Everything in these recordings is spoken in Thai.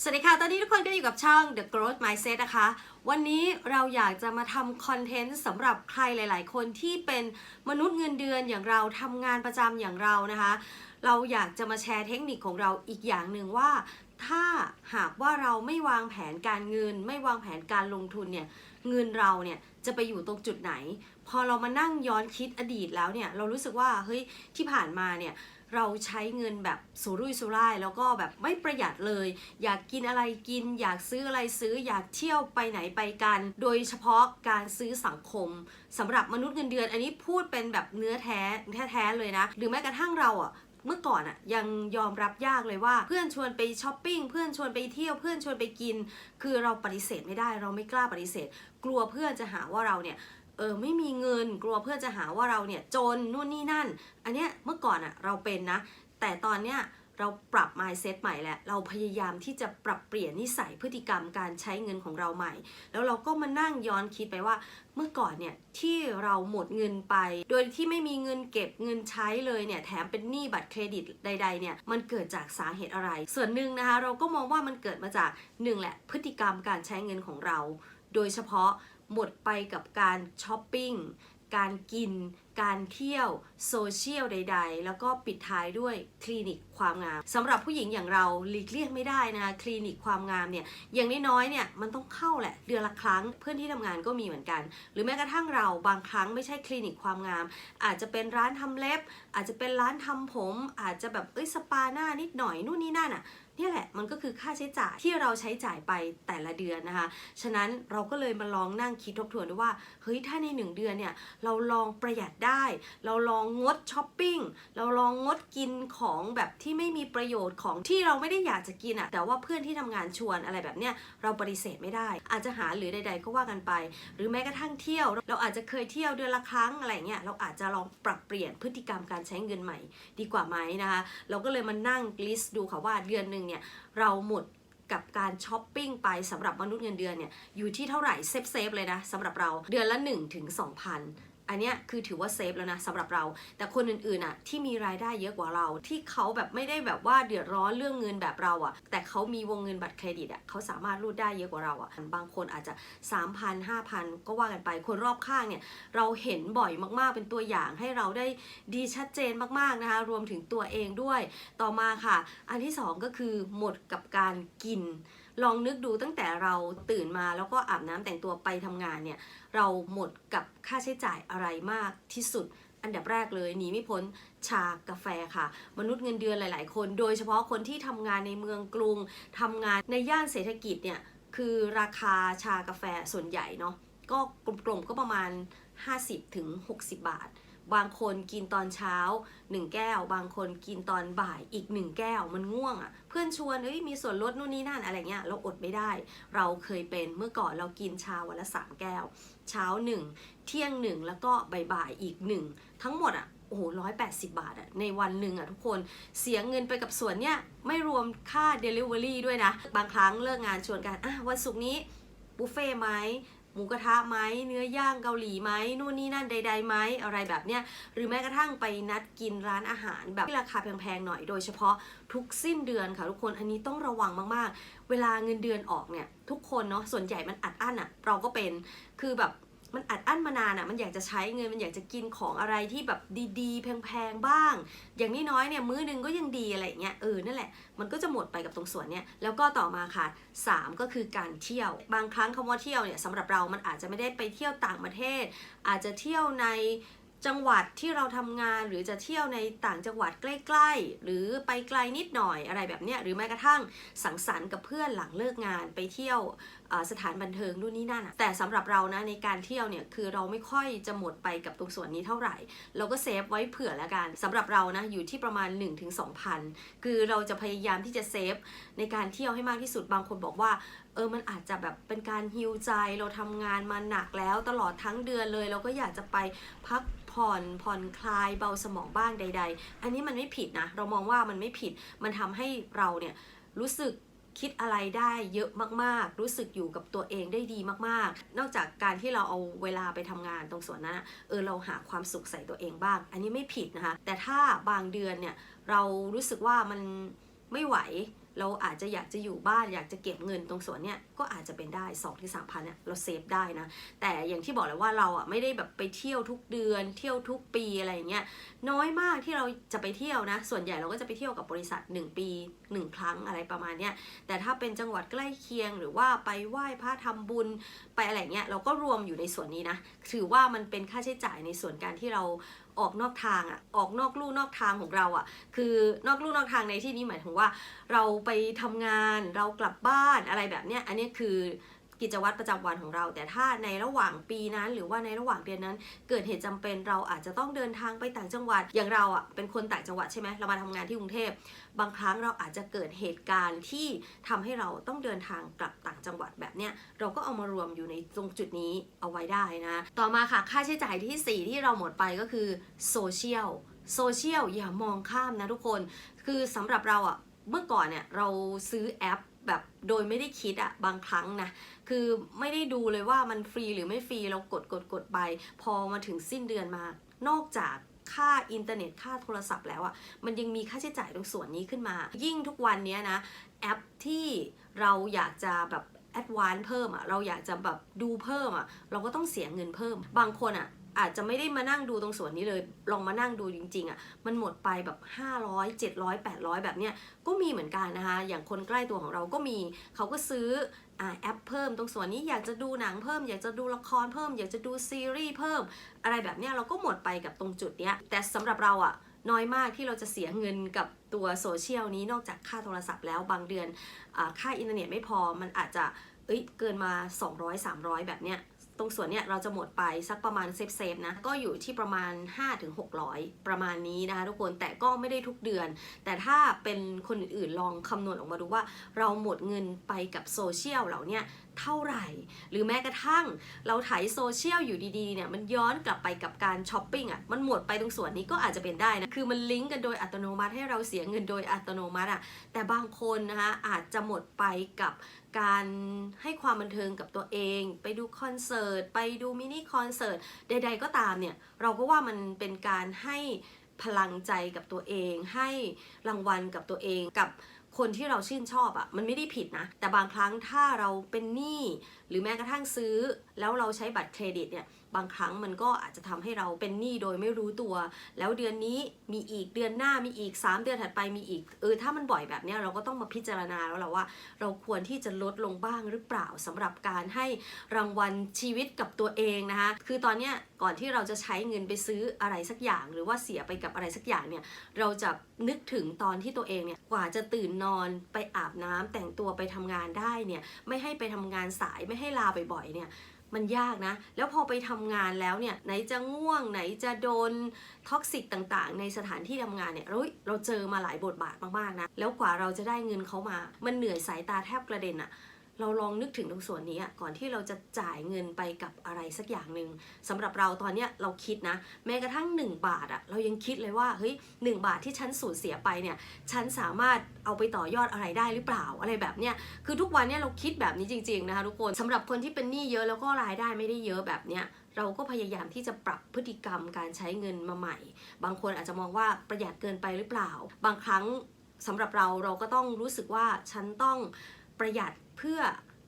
สวัสดีค่ะ ตอนนี้ทุกคนก็อยู่กับช่อง The Growth Mindset นะคะ วันนี้เราอยากจะมาทำคอนเทนต์สำหรับใครหลาย ๆ คนที่เป็นมนุษย์เงินเดือนอย่างเราทำงานประจำอย่างเรานะคะ เราอยากจะมาแชร์เทคนิคของเราอีกอย่างหนึ่งว่า ถ้าหากว่าเราไม่วางแผนการเงิน ไม่วางแผนการลงทุนเนี่ยเงินเราเนี่ยจะไปอยู่ตรงจุดไหน พอเรามานั่งย้อนคิดอดีตแล้วเนี่ยเรารู้สึกว่าเฮ้ยที่ผ่านมาเนี่ย เราใช้เงินแบบสุรุ่ยสุร่าย แล้วก็แบบไม่ประหยัดเลย อยากกินอะไรกิน อยากซื้ออะไรซื้ออยากเที่ยวไปไหนไปกัน โดยเฉพาะการซื้อสังคมสำหรับมนุษย์เงินเดือน อันนี้พูดเป็นแบบเนื้อแท้แท้ๆเลยนะ หรือแม้กระทั่งเราอะเมื่อก่อนอะยังยอมรับยากเลยว่าเพื่อนชวนไปช้อปปิ้งเพื่อนชวนไปเที่ยวเพื่อนชวนไปกิน คือเราปฏิเสธไม่ได้เราไม่กล้าปฏิเสธ กลัวเพื่อนจะหาว่าเราเนี่ย เออไม่มีเงินกลัวเพื่อนจะหาว่าเราเนี่ยจนนู่นนี่นั่น อันเนี้ยเมื่อก่อนอะเราเป็นนะ แต่ตอนเนี้ยเราปรับ mindset ใหม่แล้วเราพยายามที่จะปรับเปลี่ยนนิสัยพฤติกรรมการใช้เงินของเราใหม่ แล้วเราก็มานั่งย้อนคิดไปว่า เมื่อก่อนเนี่ยที่เราหมดเงินไป โดยที่ไม่มีเงินเก็บเงินใช้เลยเนี่ย แถมเป็นหนี้บัตรเครดิตใด ๆ เนี่ย มันเกิดจากสาเหตุอะไร ส่วนหนึ่งนะคะ เราก็มองว่ามันเกิดมาจากหนึ่งแหละ พฤติกรรมการใช้เงินของเรา โดยเฉพาะ หมดไปกับการช้อปปิ้ง การกิน การเที่ยวโซเชียลใด ๆ แล้วก็ปิดท้ายด้วยคลินิกความงามสำหรับผู้หญิงอย่างเราหลีกเลี่ยงไม่ได้นะคลินิกความงามเนี่ยอย่างน้อยๆเนี่ยมันต้องเข้าแหละเดือนละครั้งเพื่อนที่ทำงานก็มีเหมือนกัน หรือแม้กระทั่งเราบางครั้งไม่ใช่คลินิกความงาม อาจจะเป็นร้านทำเล็บ อาจจะเป็นร้านทำผม อาจจะแบบเอ้ยสปาหน้านิดหน่อยนู่นนี่นั่นอะนี่แหละมันก็คือค่าใช้จ่ายที่เราใช้จ่ายไปแต่ละเดือนนะคะ ฉะนั้นเราก็เลยมาลองนั่งคิดทบทวนดูว่าเฮ้ยถ้าในหนึ่งเดือนเนี่ยเราลองประหยัดได้ เราลองงดช้อปปิ้ง เราลองงดกินของแบบที่ไม่มีประโยชน์ของที่เราไม่ได้อยากจะกินอะแต่ว่าเพื่อนที่ทำงานชวนอะไรแบบเนี้ยเราปฏิเสธไม่ได้ อาจจะหาหรือใด ๆ ก็ว่ากันไป หรือแม้กระทั่งเที่ยว เราอาจจะเคยเที่ยวเดือนละครั้งอะไรเงี้ยเราอาจจะลองปรับเปลี่ยนพฤติกรรมการใช้เงินใหม่ ดีกว่าไหมนะคะเราก็เลยมานั่งลิสต์ดูค่ะว่าเดือนหนึ่งเนี่ยเราหมดกับการช้อปปิ้งไปสำหรับมนุษย์เงินเดือนเนี่ยอยู่ที่เท่าไหร่เซฟเซฟเลยนะสำหรับเราเดือนละ1ถึง2,000 อันเนี้ยคือถือว่าเซฟแล้วนะสำหรับเรา แต่คนอื่นๆอะที่มีรายได้เยอะกว่าเรา ที่เขาแบบไม่ได้แบบว่าเดือดร้อนเรื่องเงินแบบเราอะ แต่เขามีวงเงินบัตรเครดิตอะเขาสามารถรูดได้เยอะกว่าเราอะบางคนอาจจะ 3,000 5,000 ก็ว่ากันไปคนรอบข้างเนี่ยเราเห็นบ่อยมากๆเป็นตัวอย่างให้เราได้ดีชัดเจนมากๆนะคะรวมถึงตัวเองด้วย ต่อมาค่ะ อันที่สองก็คือหมดกับการกิน ลองนึกดูตั้งแต่เราตื่นมาแล้วก็อาบน้ำแต่งตัวไปทำงานเนี่ย เราหมดกับค่าใช้จ่ายอะไรมากที่สุด อันดับแรกเลยหนีไม่พ้นชากาแฟค่ะ มนุษย์เงินเดือนหลาย ๆ คน โดยเฉพาะคนที่ทำงานในเมืองกรุงทำงานในย่านเศรษฐกิจเนี่ยคือราคาชากาแฟส่วนใหญ่เนาะก็กลมๆก็ประมาณ 50ถึง60 บาท บางคนกินตอนเช้า 1 แก้ว บางคนกินตอนบ่ายอีก 1 แก้วมันง่วงอะ่ะ เพื่อนชวนเอ้ยมีส่วนลดนู่นนี่นั่นอะไรเงี้ยเราอดไม่ได้ เราเคยเป็นเมื่อก่อนเรากินชาวันละ 3 แก้ว เช้า 1 เที่ยง 1 แล้วก็บ่ายๆอีก 1 ทั้งหมดอะ่ะโอ้โหร้อยแปดสิบาทอะในวันหนึ่งอะทุกคนเสียเงินไปกับส่วนเนี้ยไม่รวมค่า Delivery ด้วยนะ บางครั้งเลิกงานชวนกันอะวันศุกร์นี้บุฟเฟ่ต์ไหม หมูกระทะไหมเนื้อย่างเกาหลีไหมนู่นนี่นั่นใดๆไหมอะไรแบบเนี้ยหรือแม้กระทั่งไปนัดกินร้านอาหารแบบที่ราคาแพงๆหน่อยโดยเฉพาะทุกสิ้นเดือนค่ะทุกคนอันนี้ต้องระวังมากๆ เวลาเงินเดือนออกเนี่ยทุกคนเนาะส่วนใหญ่มันอัดอั้นอะเราก็เป็นคือแบบ มันอัดอั้นมานานอะมันอยากจะใช้เงินมันอยากจะกินของอะไรที่แบบดีๆ แพงๆบ้าง อย่างน้อยๆเนี่ยมื้อหนึงก็ยังดีอะไรเงี้ยเออนั่นแหละมันก็จะหมดไปกับตรงส่วนเนี้ยแล้วก็ต่อมาค่ะ 3 ก็คือการเที่ยว บางครั้งคำว่าเที่ยวเนี่ยสำหรับเรามันอาจจะไม่ได้ไปเที่ยวต่างประเทศ อาจจะเที่ยวใน จังหวัดที่เราทำงานหรือจะเที่ยวในต่างจังหวัดใกล้ๆ หรือไปไกลนิดหน่อยอะไรแบบเนี้ยหรือแม้กระทั่งสังสรรค์กับเพื่อนหลังเลิกงานไปเที่ยวสถานบันเทิงนู่นนี่นั่นแต่สำหรับเรานะในการเที่ยวเนี่ยคือเราไม่ค่อยจะหมดไปกับตรงส่วนนี้เท่าไหร่ เราก็เซฟไว้เผื่อแล้วกันสำหรับเรานะอยู่ที่ประมาณ 1-2,000 คือเราจะพยายามที่จะเซฟในการเที่ยวให้มากที่สุดบางคนบอกว่า เออมันอาจจะแบบเป็นการฮิวใจเราทำงานมาหนักแล้วตลอดทั้งเดือนเลย เราก็อยากจะไปพักผ่อนผ่อนคลายเบาสมองบ้างใด ๆ อันนี้มันไม่ผิดนะ เรามองว่ามันไม่ผิดมันทำให้เราเนี่ยรู้สึกคิดอะไรได้เยอะมากๆ รู้สึกอยู่กับตัวเองได้ดีมากๆ นอกจากการที่เราเอาเวลาไปทำงานตรงส่วนนั้นเออเราหาความสุขใส่ตัวเองบ้าง อันนี้ไม่ผิดนะคะ แต่ถ้าบางเดือนเนี่ยเรารู้สึกว่ามันไม่ไหว เราอาจจะอยากจะอยู่บ้านอยากจะเก็บเงินตรงส่วนเนี้ยก็อาจจะเป็นได้2องถึงสามพันเนี่ยเราเซฟได้นะ แต่อย่างที่บอกเลยว่าเราอะไม่ได้แบบไปเที่ยวทุกเดือน เที่ยวทุกปีอะไรเงี้ยน้อยมากที่เราจะไปเที่ยวนะ ส่วนใหญ่เราก็จะไปเที่ยวกับบริษัท 1 ปี 1 ครั้งอะไรประมาณเนี้ยแต่ถ้าเป็นจังหวัดใกล้เคียง หรือว่าไปไหว้พระทำบุญไปอะไรเงี้ยเราก็รวมอยู่ในส่วนนี้นะ ถือว่ามันเป็นค่าใช้จ่ายในส่วนการที่เรา ออกนอกทางอะออกนอกลู่นอกทางของเราอะคือนอกลู่นอกทางในที่นี้หมายถึงว่า เราไปทำงานเรากลับบ้านอะไรแบบเนี้ยอันนี้คือ กิจวัตรประจำวันของเรา แต่ถ้าในระหว่างปีนั้น หรือว่าในระหว่างเดือนนั้น เกิดเหตุจำเป็นเราอาจจะต้องเดินทางไปต่างจังหวัด อย่างเราอะเป็นคนต่างจังหวัดใช่ไหมเรามาทำงานที่กรุงเทพบางครั้งเราอาจจะเกิดเหตุการณ์ที่ทำให้เราต้องเดินทางกลับต่างจังหวัดแบบเนี้ยเราก็เอามารวมอยู่ในตรงจุดนี้เอาไว้ได้นะ ต่อมาค่ะค่าใช้จ่ายที่ 4 ที่เราหมดไปก็คือโซเชียลโซเชียลอย่ามองข้ามนะทุกคน คือสำหรับเราอะเมื่อก่อนเนี่ยเราซื้อแอป แบบโดยไม่ได้คิดอะบางครั้งนะคือไม่ได้ดูเลยว่ามันฟรีหรือไม่ฟรีเรากดกดกดไป พอมาถึงสิ้นเดือนมา นอกจากค่าอินเทอร์เน็ตค่าโทรศัพท์แล้วอะมันยังมีค่าใช้จ่ายตรงส่วนนี้ขึ้นมา ยิ่งทุกวันนี้นะแอปที่เราอยากจะแบบแอดวานเพิ่มอะเราอยากจะแบบดูเพิ่มอะเราก็ต้องเสียเงินเพิ่ม บางคนอะ อาจจะไม่ได้มานั่งดูตรงส่วนนี้เลย ลองมานั่งดูจริงๆอะมันหมดไปแบบ 500 700 800 แบบเนี้ย ก็มีเหมือนกันนะคะ อย่างคนใกล้ตัวของเราก็มี เขาก็ซื้ออแอปเพิ่มตรงส่วนนี้อยากจะดูหนังเพิ่ม อยากจะดูละครเพิ่ม อยากจะดูซีรีส์เพิ่ม อะไรแบบเนี้ยเราก็หมดไปกับตรงจุดเนี้ย แต่สำหรับเราอะน้อยมากที่เราจะเสียเงินกับตัวโซเชียลนี้นอกจากค่าโทรศัพท์แล้วบางเดือนอค่าอินเทอร์เน็ตไม่พอมันอาจจะเอ้ยเกินมา 200 300 แบบเนี้ย รงส่วนเนี้ยเราจะหมดไปสักประมาณเซฟเซฟๆนะ ก็อยู่ที่ประมาณ 5-600 ประมาณนี้นะคะทุกคนแต่ก็ไม่ได้ทุกเดือน แต่ถ้าเป็นคนอื่นๆลองคำนวณออกมาดูว่า เราหมดเงินไปกับโซเชียลเหล่านี้เท่าไหร่ หรือแม้กระทั่งเราถ่ายโซเชียลอยู่ดีๆเนี่ยมันย้อนกลับไปกับการช้อปปิ้งอะมันหมดไปตรงส่วนนี้ก็อาจจะเป็นได้นะคือมันลิงก์กันโดยอัตโนมัติให้เราเสียเงินโดยอัตโนมัติอะแต่บางคนนะคะอาจจะหมดไปกับ การให้ความบันเทิงกับตัวเอง ไปดูคอนเสิร์ต ไปดูมินิคอนเสิร์ตใด ๆ ก็ตามเนี่ยเราก็ว่ามันเป็นการให้พลังใจกับตัวเอง ให้รางวัลกับตัวเองกับคนที่เราชื่นชอบอะ่ะมันไม่ได้ผิดนะ แต่บางครั้งถ้าเราเป็นหนี้หรือแม้กระทั่งซื้อ แล้วเราใช้บัตรเครดิตเนี่ย บางครั้งมันก็อาจจะทำให้เราเป็นหนี้โดยไม่รู้ตัว แล้วเดือนนี้มีอีกเดือนหน้ามีอีก 3 เดือนถัดไปมีอีกเออถ้ามันบ่อยแบบนี้เราก็ต้องมาพิจารณาแล้วแหละว่า เราควรที่จะลดลงบ้างหรือเปล่าสำหรับการให้รางวัลชีวิตกับตัวเองนะคะคือตอนเนี้ยก่อนที่เราจะใช้เงินไปซื้ออะไรสักอย่าง หรือว่าเสียไปกับอะไรสักอย่างเนี่ยเราจะนึกถึงตอนที่ตัวเองเนี่ยกว่าจะตื่นนอนไปอาบน้ำแต่งตัวไปทำงานได้เนี่ยไม่ให้ไปทำงานสายไม่ให้ลาบ่อยๆเนี่ย มันยากนะ แล้วพอไปทำงานแล้วเนี่ยไหนจะง่วงไหนจะโดนท็อกซิกต่างๆ ในสถานที่ทำงานเนี่ยเราเราเจอมาหลายบทบาทมากๆนะ แล้วกว่าเราจะได้เงินเขามา มันเหนื่อยสายตาแทบกระเด็นอะ เราลองนึกถึงตรงส่วนนี้ก่อนที่เราจะจ่ายเงินไปกับอะไรสักอย่างหนึ่งสำหรับเราตอนเนี้ยเราคิดนะ แม้กระทั่ง 1 บาทอะเรายังคิดเลยว่าเฮ้ยหบาทที่ฉันสูญเสียไปเนี่ยฉันสามารถเอาไปต่อยอดอะไรได้หรือเปล่าอะไรแบบเนี้ยคือทุกวันเนี่ยเราคิดแบบนี้จริงๆนะคะทุกคนสำหรับคนที่เป็นหนี้เยอะแล้วก็รายได้ไม่ได้เยอะแบบเนี้ยเราก็พยายามที่จะปรับพฤติกรรมการใช้เงินมาใหม่ บางคนอาจจะมองว่าประหยัดเกินไปหรือเปล่า บางครั้งสำหรับเราเราก็ต้องรู้สึกว่าฉันต้องประหยัด เพื่อ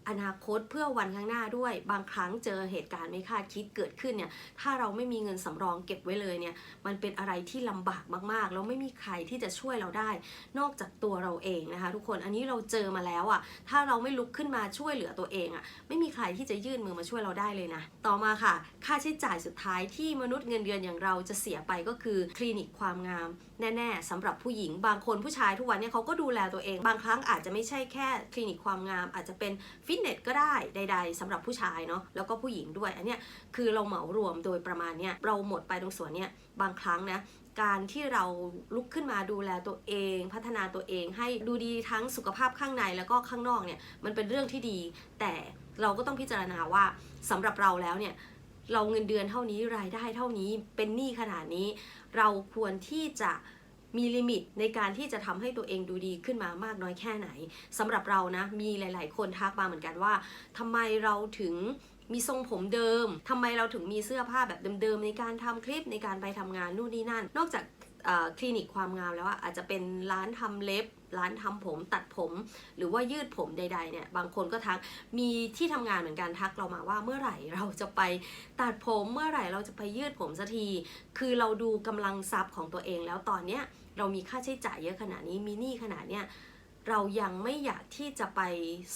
อนาคตเพื่อวันข้างหน้าด้วย บางครั้งเจอเหตุการณ์ไม่คาดคิดเกิดขึ้นเนี่ยถ้าเราไม่มีเงินสำรองเก็บไว้เลยเนี่ยมันเป็นอะไรที่ลำบากมากๆแล้วไม่มีใครที่จะช่วยเราได้ นอกจากตัวเราเองนะคะ ทุกคนอันนี้เราเจอมาแล้วอะ่ะถ้าเราไม่ลุกขึ้นมาช่วยเหลือตัวเองอะ่ะไม่มีใครที่จะยื่นมือมาช่วยเราได้เลยนะต่อมาค่ะ ค่าใช้จ่ายสุดท้ายที่มนุษย์เงินเดือนอย่างเราจะเสียไปก็คือคลินิกความงามแน่ๆสำหรับผู้หญิง บางคนผู้ชายทุกวันเนี่ยเขาก็ดูแลตัวเอง บางครั้งอาจจะไม่ใช่แค่คลินิกความงาม อาจจะเป็นฟิตเนสก็ได้ใด ๆสำหรับผู้ชายเนาะแล้วก็ผู้หญิงด้วยอันเนี้ยคือเราเหมารวมโดยประมาณเนี้ยเราหมดไปตรงส่วนเนี้ยบางครั้งนะการที่เราลุกขึ้นมาดูแลตัวเอง พัฒนาตัวเองให้ดูดีทั้งสุขภาพข้างในแล้วก็ข้างนอกเนี่ยมันเป็นเรื่องที่ดี แต่เราก็ต้องพิจารณาว่าสำหรับเราแล้วเนี่ยเราเงินเดือนเท่านี้รายได้เท่านี้เป็นหนี้ขนาดนี้ เราควรที่จะ มีลิมิตในการที่จะทำให้ตัวเองดูดีขึ้นมามากน้อยแค่ไหนสำหรับเรานะมีหลาย ๆ คนทักมาเหมือนกันว่าทำไมเราถึงมีทรงผมเดิมทำไมเราถึงมีเสื้อผ้าแบบเดิม ๆ ในการทำคลิปในการไปทำงานนู่นนี่นั่น นอกจากคลินิกความงามแล้วอะอาจจะเป็นร้านทำเล็บ ร้านทำผมตัดผม หรือว่ายืดผมใดๆเนี่ยบางคนก็ทักมีที่ทำงานเหมือนกันทักเรามาว่าเมื่อไหร่เราจะไปตัดผมเมื่อไหร่เราจะไปยืดผมสักที คือเราดูกำลังทรัพย์ของตัวเองแล้วตอนเนี้ย เรามีค่าใช้จ่ายเยอะขนาดนี้มีหนี้ขนาดเนี้ยเรายังไม่อยากที่จะไป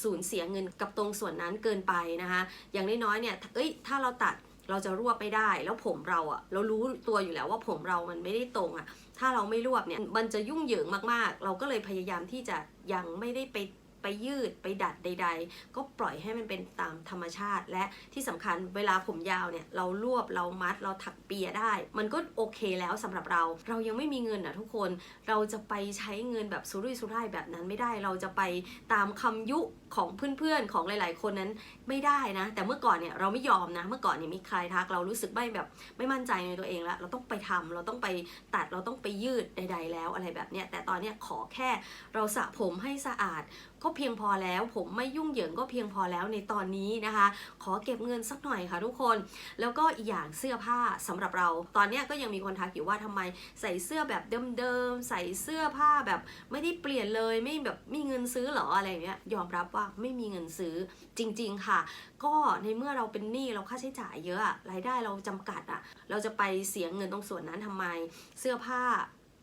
สูญเสียเงินกับตรงส่วนนั้นเกินไปนะคะอย่างน้อยๆเนี่ยเอ้ยถ้าเราตัดเราจะรวบไม่ได้ แล้วผมเราอะเรารู้ตัวอยู่แล้วว่าผมเรามันไม่ได้ตรงอะถ้าเราไม่รวบเนี่ยมันจะยุ่งเหยิงมากๆ เราก็เลยพยายามที่จะยังไม่ได้ไป ไปยืดไปดัดใด ๆ ก็ปล่อยให้มันเป็นตามธรรมชาติ และที่สำคัญเวลาผมยาวเนี่ยเรารวบเรามัดเราถักเปียได้ มันก็โอเคแล้วสำหรับเรา เรายังไม่มีเงินอะทุกคนเราจะไปใช้เงินแบบสุรุ่ยสุร่ายแบบนั้นไม่ได้ เราจะไปตามคำยุของเพื่อนๆของหลาย ๆ คนนั้นไม่ได้นะ แต่เมื่อก่อนเนี่ยเราไม่ยอมนะ เมื่อก่อนเนี่ยมีใครทักเรารู้สึกไม่แบบไม่มั่นใจในตัวเองแล้วเราต้องไปทำเราต้องไปตัดเราต้องไปยืดใด ๆ แล้วอะไรแบบเนี้ยแต่ตอนเนี้ยขอแค่เราสระผมให้สะอาด ก็เพียงพอแล้ว ผมไม่ยุ่งเหยิงก็เพียงพอแล้วในตอนนี้นะคะ ขอเก็บเงินสักหน่อยค่ะทุกคน แล้วก็อีกอย่างเสื้อผ้าสำหรับเรา ตอนเนี้ยก็ยังมีคนทักอยู่ว่าทำไมใส่เสื้อแบบเดิมๆใส่เสื้อผ้าแบบไม่ได้เปลี่ยนเลยไม่แบบมีเงินซื้อหรออะไรอย่างเงี้ยยอมรับว่าไม่มีเงินซื้อจริง ๆ ค่ะ ก็ในเมื่อเราเป็นหนี้เราค่าใช้จ่ายเยอะรายได้เราจำกัดอะเราจะไปเสียเงินตรงส่วนนั้นทำไม เสื้อผ้า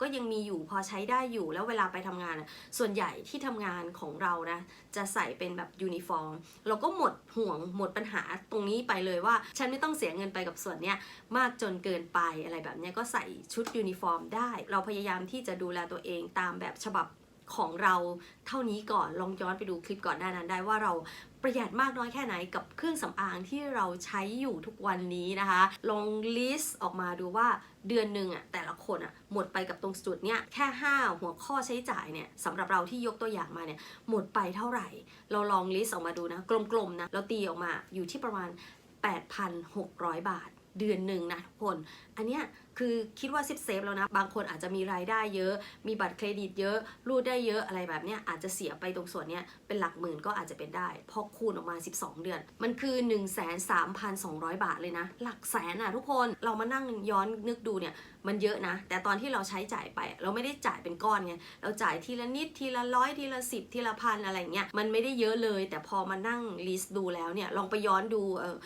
ก็ยังมีอยู่พอใช้ได้อยู่แล้วเวลาไปทำงานส่วนใหญ่ที่ทำงานของเรานะจะใส่เป็นแบบยูนิฟอร์ม เราก็หมดห่วงหมดปัญหาตรงนี้ไปเลยว่า ฉันไม่ต้องเสียเงินไปกับส่วนเนี้ยมากจนเกินไปอะไรแบบเนี้ยก็ใส่ชุดยูนิฟอร์มได้ เราพยายามที่จะดูแลตัวเองตามแบบฉบับ ของเราเท่านี้ก่อนลองย้อนไปดูคลิปก่อนหน้านั้นได้ว่าเราประหยัดมากน้อยแค่ไหนกับเครื่องสำอางที่เราใช้อยู่ทุกวันนี้นะคะ ลองลิสต์ออกมาดูว่าเดือนหนึ่งอะแต่ละคนอะหมดไปกับตรงจุดเนี้ยแค่ 5 หัวข้อใช้จ่ายเนี่ยสำหรับเราที่ยกตัวอย่างมาเนี่ยหมดไปเท่าไหร่ เราลองลิสต์ออกมาดูนะ กลมๆนะเราตีออกมาอยู่ที่ประมาณ 8,600 บาท เดือนหนึ่งนะทุกคน อันเนี้ยคือคิดว่าเซฟเซฟแล้วนะ บางคนอาจจะมีรายได้เยอะ มีบัตรเครดิตเยอะรูดได้เยอะอะไรแบบเนี้ยอาจจะเสียไปตรงส่วนเนี้ยเป็นหลักหมื่นก็อาจจะเป็นได้ พอคูณออกมา 12 เดือน มันคือ 1 3 2 0 0 บาทเลยนะ หลักแสนอะทุกคนเรามานั่งย้อนนึกดูเนี่ยมันเยอะนะ แต่ตอนที่เราใช้จ่ายไป เราไม่ได้จ่ายเป็นก้อนไงเราจ่ายทีละนิดทีละร้อยทีละสิบทีละพันอะไรเงี้ยมันไม่ได้เยอะเลย แต่พอมานั่งลิสต์ดูแล้วเนี่ยลองไปย้อนดูเออ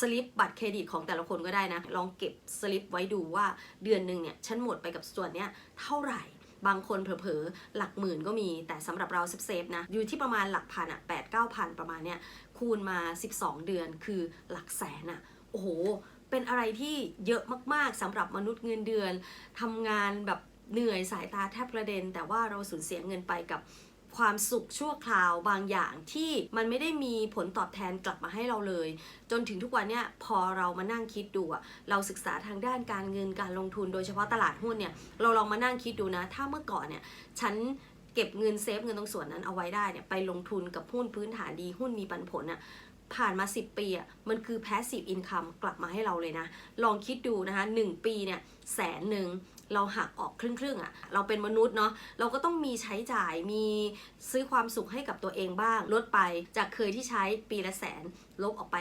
สลิปบัตรเครดิตของแต่ละคนก็ได้นะ ลองเก็บสลิปไว้ดูว่าเดือนหนึ่งเนี่ยฉันหมดไปกับส่วนเนี้ยเท่าไหร่บางคนเผลอๆหลักหมื่นก็มีแต่สำหรับเราเซฟๆนะ อยู่ที่ประมาณหลักพันอะแปดเก้าพันประมาณเนี้ยคูณมา 12 เดือนคือหลักแสนอะโอ้โห เป็นอะไรที่เยอะมากๆสำหรับมนุษย์เงินเดือนทำงานแบบเหนื่อยสายตาแทบกระเด็น แต่ว่าเราสูญเสียเงินไปกับ ความสุขชั่วคราวบางอย่างที่มันไม่ได้มีผลตอบแทนกลับมาให้เราเลย จนถึงทุกวันเนี้ยพอเรามานั่งคิดดูอะเราศึกษาทางด้านการเงินการลงทุนโดยเฉพาะตลาดหุ้นเนี่ยเราลองมานั่งคิดดูนะ ถ้าเมื่อก่อนเนี่ยฉันเก็บเงินเซฟเงินตรงส่วนนั้นเอาไว้ได้เนี่ยไปลงทุนกับหุ้นพื้นฐานดีหุ้นมีปันผลอะผ่านมา 10 ปีอะมันคือ passive income กลับมาให้เราเลยนะ ลองคิดดูนะคะ 1 ปีเนี่ยแสนหนึ่ง เราหักออกครึ่งครึ่ะ เราเป็นมนุษย์เนาะ เราก็ต้องมีใช้จ่าย มีซื้อความสุขให้กับตัวเองบ้าง ลดไปจากเคยที่ใช้ปีละแสน ลบออกไป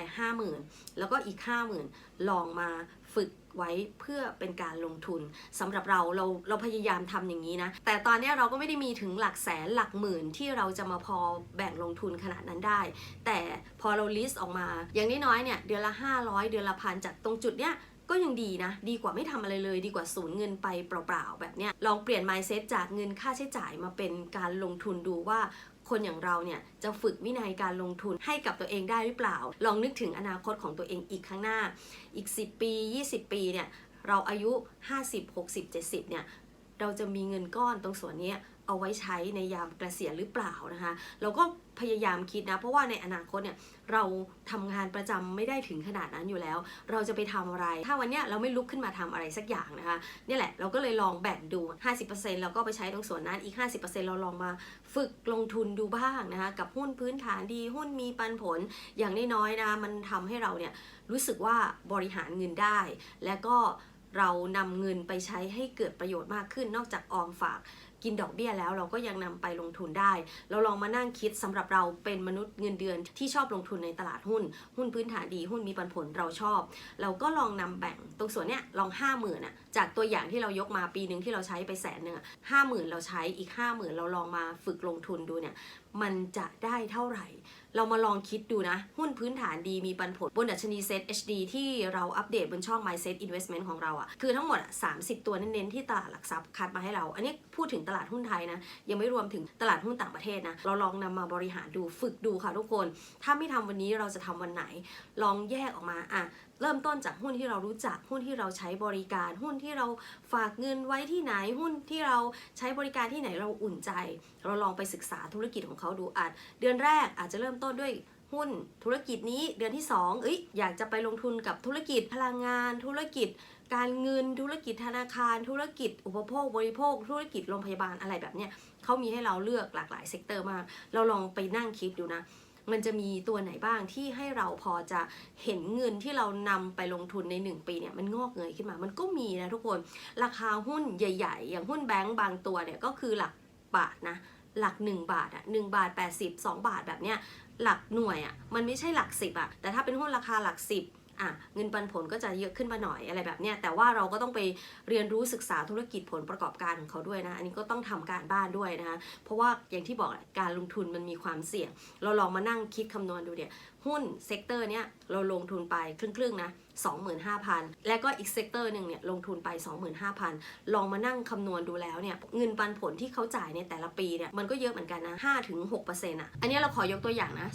50,000 แล้วก็อีก 50,000 ลองมาฝึกไว้เพื่อเป็นการลงทุนสำหรับเราเราเราพยายามทำอย่างนี้นะ แต่ตอนนี้เราก็ไม่ได้มีถึงหลักแสนหลักหมื่นที่เราจะมาพอแบ่งลงทุนขนาดนั้นได้ แต่พอเราลิสต์ออกมา อย่างน้อยๆเนี่ยเดือนละ 500 เดือนละพันจากตรงจุดเนี้ย ก็ยังดีนะ ดีกว่าไม่ทำอะไรเลย ดีกว่าสูญเงินไปเปล่าๆ แบบเนี้ย ลองเปลี่ยน mindset จากเงินค่าใช้จ่ายมาเป็นการลงทุนดูว่าคนอย่างเราเนี่ยจะฝึกวินัยการลงทุนให้กับตัวเองได้หรือเปล่า ลองนึกถึงอนาคตของตัวเองอีกข้างหน้า อีก 10 ปี 20 ปีเนี่ย เราอายุ 50 60 70 เนี่ย เราจะมีเงินก้อนตรงส่วนนี้ เอาไว้ใช้ในยามเกษียณหรือเปล่านะคะ เราก็พยายามคิดนะ เพราะว่าในอนาคตเนี่ยเราทำงานประจำไม่ได้ถึงขนาดนั้นอยู่แล้ว เราจะไปทำอะไร ถ้าวันเนี้ยเราไม่ลุกขึ้นมาทำอะไรสักอย่างนะคะนี่แหละเราก็เลยลองแบ่งดู 50%เราก็ไปใช้ตรงส่วนนั้นอีก 50%เราลองมาฝึกลงทุนดูบ้างนะคะกับหุ้นพื้นฐานดีหุ้นมีปันผลอย่างน้อยๆนะมันทำให้เราเนี่ยรู้สึกว่าบริหารเงินได้ และก็เรานำเงินไปใช้ให้เกิดประโยชน์มากขึ้นนอกจากออมฝาก กินดอกเบี้ยแล้วเราก็ยังนำไปลงทุนได้ เราลองมานั่งคิดสำหรับเราเป็นมนุษย์เงินเดือนที่ชอบลงทุนในตลาดหุ้น หุ้นพื้นฐานดีหุ้นมีปันผลเราชอบ เราก็ลองนำแบ่งตรงส่วนเนี้ยลองห้าหมื่นอะจากตัวอย่างที่เรายกมาปีหนึ่งที่เราใช้ไปแสนหนึ่งห้าหมื่นเราใช้อีกห้าหมื่นเราลองมาฝึกลงทุนดูเนี่ย มันจะได้เท่าไหร่ เรามาลองคิดดูนะ หุ้นพื้นฐานดีมีปันผล บนดัชนีเซ็ต HD ที่เราอัปเดตบนช่อง MySet Investment ของเราอะ่ะ คือทั้งหมด 30 ตัวเน้นๆที่ตลาดหลักทรัพย์คัดมาให้เรา อันนี้พูดถึงตลาดหุ้นไทยนะ ยังไม่รวมถึงตลาดหุ้นต่างประเทศนะ เราลองนำมาบริหารดูฝึกดูค่ะทุกคน ถ้าไม่ทำวันนี้เราจะทำวันไหน ลองแยกออกมาอะ เริ่มต้นจากหุ้นที่เรารู้จักหุ้นที่เราใช้บริการ หุ้นที่เราฝากเงินไว้ที่ไหนหุ้นที่เราใช้บริการที่ไหนเราอุ่นใจ เราลองไปศึกษาธุรกิจของเขาดูอาจเดือนแรกอาจจะเริ่มต้นด้วยหุ้นธุรกิจนี้เดือนที่ 2 เอ้ยอยากจะไปลงทุนกับธุรกิจพลังงาน ธุรกิจ การเงินธุรกิจธนาคาร ธุรกิจ อุปโภคบริโภค ธุรกิจโรงพยาบาลอะไรแบบเนี้ยเขามีให้เราเลือกหลากหลายเซกเตอร์มาก เราลองไปนั่งคิดดูนะ มันจะมีตัวไหนบ้างที่ให้เราพอจะเห็นเงินที่เรานำไปลงทุนใน 1 ปีเนี่ยมันงอกเงยขึ้นมา มันก็มีนะทุกคน ราคาหุ้นใหญ่ ๆ อย่างหุ้นแบงก์บางตัวเนี่ยก็คือหลักบาทนะหลัก 1 บาทอะ1บาท 80 2 บาทแบบเนี้ยหลักหน่วยอะมันไม่ใช่หลัก 10อะแต่ถ้าเป็นหุ้นราคาหลัก 10 อะเงินปันผลก็จะเยอะขึ้นมาหน่อยอะไรแบบเนี้ยแต่ว่าเราก็ต้องไปเรียนรู้ศึกษาธุรกิจผลประกอบการของเขาด้วยนะ อันนี้ก็ต้องทำการบ้านด้วยนะคะเพราะว่าอย่างที่บอกการลงทุนมันมีความเสี่ยง เราลองมานั่งคิดคำนวณดูเนี่ย หุ้นเซกเตอร์เนี้ยเราลงทุนไปครึ่งๆนะ25,000 แล้วก็อีกเซกเตอร์หนึ่งเนี่ยลงทุนไป 25,000 ลองมานั่งคำนวณดูแล้วเนี่ยเงินปันผลที่เขาจ่ายในแต่ละปีเนี่ยมันก็เยอะเหมือนกันนะ5-6%อะอันนี้เราขอยกตัวอย่างนะ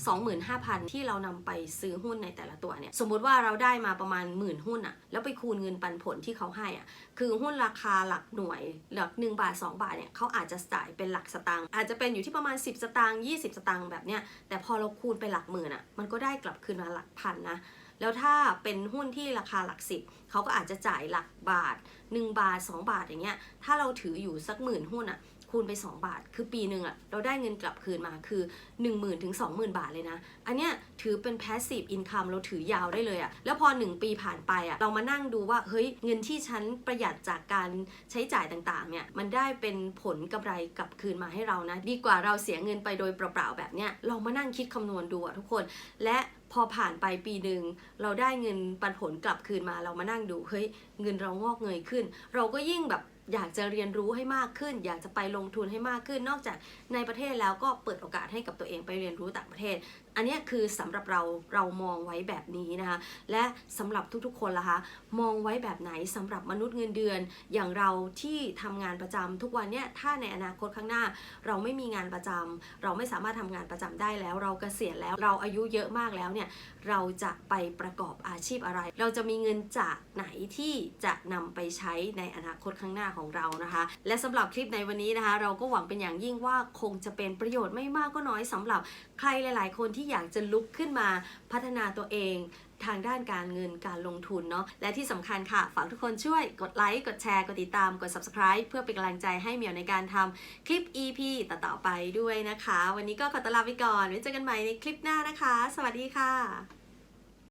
25,000 ที่เรานำไปซื้อหุ้นในแต่ละตัวเนี่ยสมมติว่าเราได้มาประมาณหมื่นหุ้นอะแล้วไปคูณเงินปันผลที่เขาให้อะคือหุ้นราคาหลักหน่วยหลัก1บาท 2 บาทเนี่ยเขาอาจจะจ่ายเป็นหลักสตางค์อาจจะเป็นอยู่ที่ประมาณ 10 สตางค์20 สตางค์แบบเนี้ยแต่พอเราคูณไปหลักหมื่นอะมันก็ได้กลับคืนมาหลักพันนะ แล้วถ้าเป็นหุ้นที่ราคาหลักสิบเขาก็อาจจะจ่ายหลักบาท 1 บาท 2 บาทอย่างเงี้ย ถ้าเราถืออยู่สักหมื่นหุ้นอะ คูณไป 2 บาท คือปีหนึ่งอะเราได้เงินกลับคืนมาคือ 1 0,000 ถึง 20,000 บาทเลยนะ อันเนี้ยถือเป็น passive income เราถือยาวได้เลยอะแล้วพอ 1 ปีผ่านไปอะเรามานั่งดูว่า เฮ้ย เงินที่ฉันประหยัดจากการใช้จ่ายต่างๆ เนี่ย มันได้เป็นผลกำไรกลับคืนมาให้เรานะ ดีกว่าเราเสียเงินไปโดยเปล่าๆแบบเนี้ยลองมานั่งคิดคำนวณดูอะทุกคน และพอผ่านไปปีหนึ่งเราได้เงินปันผลกลับคืนมาเรามานั่งดูเฮ้ยเงินเรางอกเงยขึ้น เราก็ยิ่งแบบ อยากจะเรียนรู้ให้มากขึ้น อยากจะไปลงทุนให้มากขึ้น นอกจากในประเทศแล้วก็เปิดโอกาสให้กับตัวเองไปเรียนรู้ต่างประเทศอันนี้คือสำหรับเราเรามองไว้แบบนี้นะคะ และสำหรับทุกๆคนล่ะคะ มองไว้แบบไหนสำหรับมนุษย์เงินเดือน อย่างเราที่ทำงานประจำทุกวันเนี้ยถ้าในอนาคตข้างหน้า เราไม่มีงานประจำเราไม่สามารถทำงานประจำได้แล้ว เราเกษียณแล้วเราอายุเยอะมากแล้วเนี่ยเราจะไปประกอบอาชีพอะไร เราจะมีเงินจากไหนที่จะนำไปใช้ในอนาคตข้างหน้าของเรานะคะ และสำหรับคลิปในวันนี้นะคะ เราก็หวังเป็นอย่างยิ่งว่าคงจะเป็นประโยชน์ไม่มากก็น้อยสำหรับใครหลาย ๆ คนที่ที่อยากจะลุกขึ้นมาพัฒนาตัวเองทางด้านการเงินการลงทุนเนาะและที่สำคัญค่ะ ฝากทุกคนช่วยกดไลค์ กดแชร์ กดติดตาม กด subscribe เพื่อเป็นกำลังใจให้เหมียวในการทำคลิป EP ต่อๆไปด้วยนะคะ วันนี้ก็ขอตลาไปก่อนไว้เจอกันใหม่ในคลิปหน้านะคะ สวัสดีค่ะ